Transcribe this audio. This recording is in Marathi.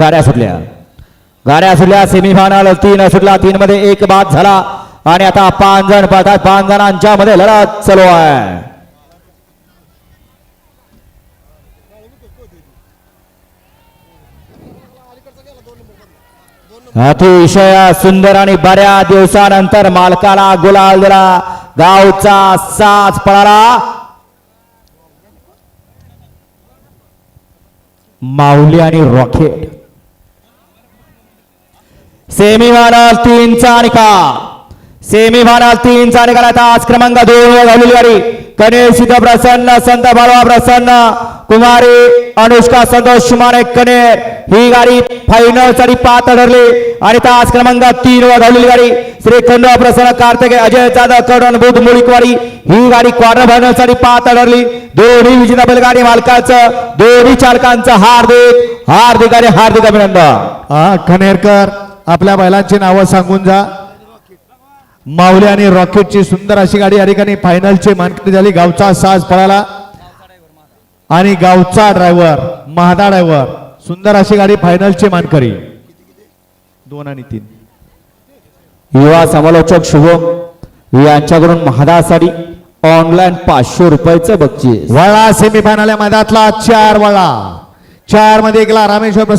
गाड्या सुटल्या. गाड्या सुटल्या सेमीफायनल तीन सुटला तीन मध्ये एक बाद झाला. आणि आता पाच जण पळतात पाच जणांच्या मध्ये लढत चालू आहे. अतिशय सुंदर आणि बऱ्या दिवसानंतर मालकाला गुलाल दिला. गावचा साज पळाला. माऊली आणि रॉकेट. सेमीफायनल तीनचा निकाल. सेमीफायनल तीनचा निकाल आता आज क्रमांक दोन वर झालेली गाडी गणेश सिद्ध प्रसन्न संत बाळवा प्रसन्न कुमारी अनुष्का संतोष माने कनेर. ही गाडी फायनलसाठी पात ठरली. आणि तास क्रमांक तीन वर झालेली गाडी. श्रीखंड प्रसन्न कार्तिक अजय जाधव कडन बुध मुळीकवाडी. ही गाडी क्वार्टर फायनलसाठी पात ठरली. दोन्ही विजेता बैलगाडी मालकाचं दोन्ही चालकांचं हार्दिक हार्दिक आणि हार्दिक अभिनंदन. हा खनेरकर आपल्या बैलांची नावं सांगून जा. माऊली आणि रॉकेटची सुंदर अशी गाडी या ठिकाणी फायनलची मानकरी झाली. गावचा साज पळाला. आणि गावचा ड्रायव्हर महादा ड्रायव्हर सुंदर अशी गाडी फायनलची मानकरी. दोन आणि तीन. युवा समालोचक शुभम यांच्याकडून महादासाठी ऑनलाईन पाचशे रुपयाचं बक्षीस. वळा सेमीफायनल मैदानातला चार वळा. चारमध्ये गेला रामेश्वर